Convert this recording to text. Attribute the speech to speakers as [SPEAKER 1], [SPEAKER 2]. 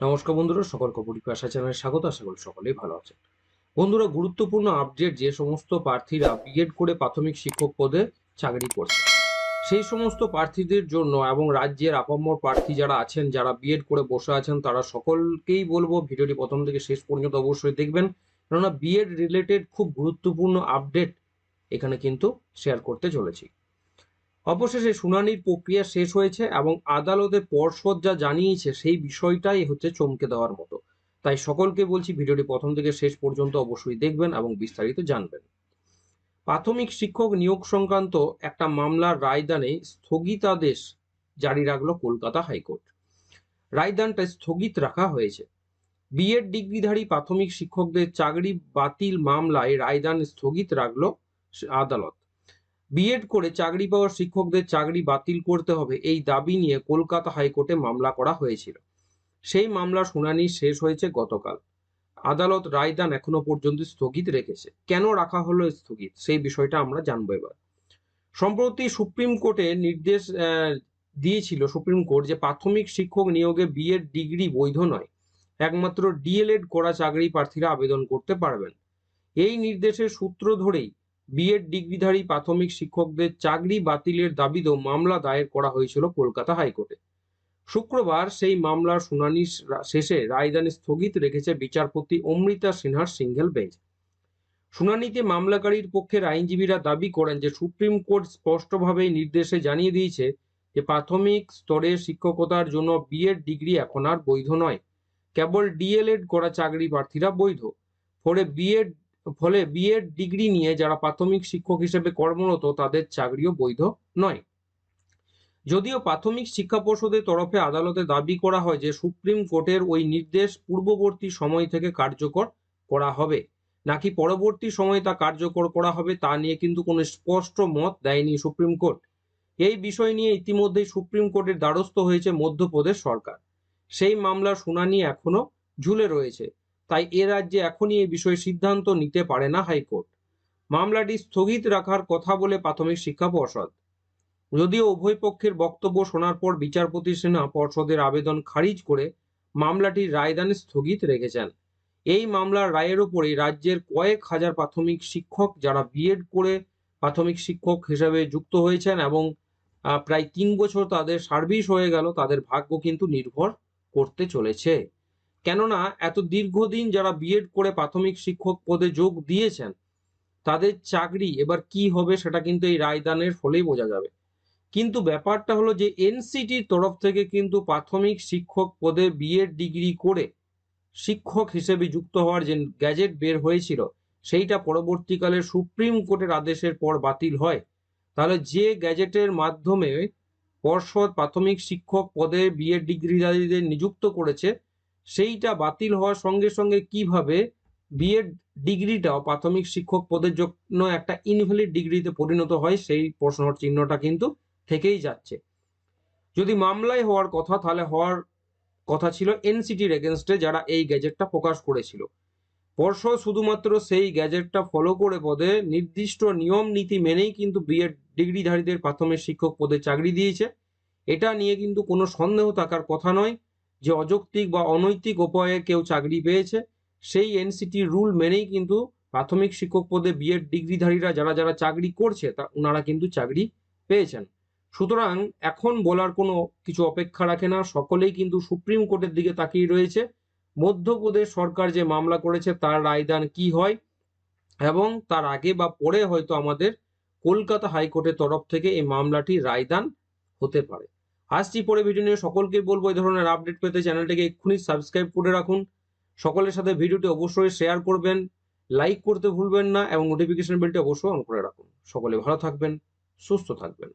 [SPEAKER 1] নমস্কার বন্ধুরা, সকল কপুরি পেশা চ্যানেলে স্বাগত, আশা করি সকলেই ভালো আছেন। বন্ধুরা, গুরুত্বপূর্ণ আপডেট যে সমস্ত প্রার্থীরা বিএড করে প্রাথমিক শিক্ষক পদে চাকরি করছে, সেই সমস্ত প্রার্থীদের জন্য এবং রাজ্যের আপামর প্রার্থী যারা আছেন, যারা বিএড করে বসে আছেন, তারা সকলকেই বলব ভিডিওটি প্রথম থেকে শেষ পর্যন্ত অবশ্যই দেখবেন। কেননা বিএড রিলেটেড খুব গুরুত্বপূর্ণ আপডেট এখানে কিন্তু শেয়ার করতে চলেছি। অবশেষে শুনানির প্রক্রিয়া শেষ হয়েছে এবং আদালতে পর্ষদ যা জানিয়েছে সেই বিষয়টাই হচ্ছে চমকে দেওয়ার মতো। তাই সকলকে বলছি ভিডিওটি প্রথম থেকে শেষ পর্যন্ত অবশ্যই দেখবেন এবং বিস্তারিত জানবেন। প্রাথমিক শিক্ষক নিয়োগ সংক্রান্ত একটা মামলার রায়দানে স্থগিতাদেশ জারি রাখল কলকাতা হাইকোর্ট। রায়দানটা স্থগিত রাখা হয়েছে। বিএড ডিগ্রিধারী প্রাথমিক শিক্ষকদের চাকরি বাতিল মামলায় রায়দান স্থগিত রাখল আদালত। বিএড করে চাকরি পাওয়া শিক্ষকদের চাকরি বাতিল করতে হবে এই দাবি নিয়ে কলকাতা হাইকোর্টে মামলা করা হয়েছিল। সেই মামলার শুনানি শেষ হয়েছে গতকাল। আদালত রায়দান এখনও পর্যন্ত স্থগিত রেখেছে। কেন রাখা হলো স্থগিত? সেই বিষয়টা আমরা জানব এবার। সম্প্রতি সুপ্রিম কোর্টে নির্দেশ দিয়েছিল সুপ্রিম কোর্ট যে প্রাথমিক শিক্ষক নিয়োগে বিএড ডিগ্রি বৈধ নয়। একমাত্র ডিএলএড করা চাকরি প্রার্থীরা আবেদন করতে পারবেন। এই নির্দেশের সূত্র ধরেই বিএড ডিগ্রিধারী প্রাথমিক শিক্ষকদের চাকরি বাতিলের দাবিতেও মামলা দায়ের করা হয়েছিল কলকাতা হাইকোর্টে। শুক্রবার সেই মামলার শুনানি শেষে রায়দান স্থগিত রেখেছে বিচারপতি অমৃতা সিনহার সিঙ্গেল বেঞ্চ। শুনানিতে মামলাকারীর পক্ষের আইনজীবীরা দাবি করেন যে সুপ্রিম কোর্ট স্পষ্টভাবেই নির্দেশে জানিয়ে দিয়েছে যে প্রাথমিক স্তরে শিক্ষকতার জন্য বিএড ডিগ্রি এখন আর বৈধ নয়। কেবল ডিএলএড করা চাকরি প্রার্থীরা বৈধ। ফলে বিএড ফলে বিএড ডিগ্রি নিয়ে যারা প্রাথমিক শিক্ষক হিসেবে কর্মরত, তাদের চাকরিও বৈধ নয়। যদিও প্রাথমিক শিক্ষা পর্ষদের তরফে আদালতে দাবি করা হয় যে, সুপ্রিম কোর্টের ওই নির্দেশ পূর্ববর্তী সময় থেকে কার্যকর করা হবে। নাকি পরবর্তী সময়ে তা কার্যকর করা হবে, তা নিয়ে কিন্তু কোনো স্পষ্ট মত দেয়নি সুপ্রিম কোর্ট। এই বিষয় নিয়ে ইতিমধ্যেই সুপ্রিম কোর্টের দ্বারস্থ হয়েছে মধ্যপ্রদেশ সরকার। সেই মামলার শুনানি এখনও ঝুলে রয়েছে। তাই এ রাজ্যে এখনই এই বিষয়ে সিদ্ধান্ত নিতে পারে না হাইকোর্ট। মামলাটি স্থগিত রাখার কথা বলে প্রাথমিক শিক্ষা পর্ষদ। যদিও উভয় পক্ষের বক্তব্য শোনার পর বিচারপতি সিনহা পর্ষদের আবেদন খারিজ করে মামলাটির রায়দানে স্থগিত রেখেছেন। এই মামলার রায়ের উপরে রাজ্যের কয়েক হাজার প্রাথমিক শিক্ষক যারা বিএড করে প্রাথমিক শিক্ষক হিসেবে যুক্ত হয়েছেন এবং প্রায় তিন বছর তাদের সার্ভিস হয়ে গেল, তাদের ভাগ্য কিন্তু নির্ভর করতে চলেছে। কেননা এত দীর্ঘদিন যারা বিএড করে প্রাথমিক শিক্ষক পদে যোগ দিয়েছেন, তাদের চাকরি এবার কি হবে সেটা কিন্তু এই রায়দানের ফলেই বোঝা যাবে। কিন্তু ব্যাপারটা হলো যে এনসিটির তরফ থেকে কিন্তু প্রাথমিক শিক্ষক পদে বিএড ডিগ্রি করে শিক্ষক হিসেবে যুক্ত হওয়ার যে গ্যাজেট বের হয়েছিল, সেইটা পরবর্তীকালে সুপ্রিম কোর্টের আদেশের পর বাতিল হয়। তাহলে যে গ্যাজেটের মাধ্যমে পর্ষদ প্রাথমিক শিক্ষক পদে বিএড ডিগ্রিধারীদের নিযুক্ত করেছে সেইটা বাতিল হওয়ার সঙ্গে সঙ্গে কীভাবে বিএড ডিগ্রিটাও প্রাথমিক শিক্ষক পদের জন্য একটা ইনভ্যালিড ডিগ্রিতে পরিণত হয় সেই প্রশ্নর চিহ্নটা কিন্তু থেকেই যাচ্ছে। যদি মামলায় হওয়ার কথা, তাহলে হওয়ার কথা ছিল এনসিটির এগেনস্টে যারা এই গ্যাজেটটা প্রকাশ করেছিল। পর্ষদ শুধুমাত্র সেই গ্যাজেটটা ফলো করে পদে নির্দিষ্ট নিয়ম, নীতি মেনেই কিন্তু বিএড ডিগ্রিধারীদের প্রাথমিক শিক্ষক পদে চাকরি দিয়েছে। এটা নিয়ে কিন্তু কোনো সন্দেহ থাকার কথা নয়। যে অযৌক্তিক বা অনৈতিক উপায়ে কেউ চাকরি পেয়েছে, সেই এনসিটি রুল মেনেই কিন্তু প্রাথমিক শিক্ষক পদে বিএড ডিগ্রিধারীরা যারা যারা চাকরি করছে, তা ওনারা কিন্তু চাকরি পেয়েছেন। সুতরাং এখন বলার কোনো কিছু অপেক্ষা রাখে না, সকলেই কিন্তু সুপ্রিম কোর্টের দিকে তাকিয়ে রয়েছে। মধ্যপ্রদেশ সরকার যে মামলা করেছে, তার রায়দান কি হয়? এবং তার আগে বা পরে হয়তো আমাদের কলকাতা হাইকোর্টের তরফ থেকে এই মামলাটি রায়দান হতে পারে। আসছি পরে ভিডিও নিয়ে। সকলকে বলব এই ধরনের আপডেট পেতে চ্যানেলটিকে এক্ষুনি সাবস্ক্রাইব করে রাখুন। সকলের সাথে ভিডিওটি অবশ্যই শেয়ার করবেন লাইক করতে ভুলবেন না, এবং নোটিফিকেশন বেলটি অবশ্যই অন করে রাখুন। সকলে ভালো থাকবেন, সুস্থ থাকবেন।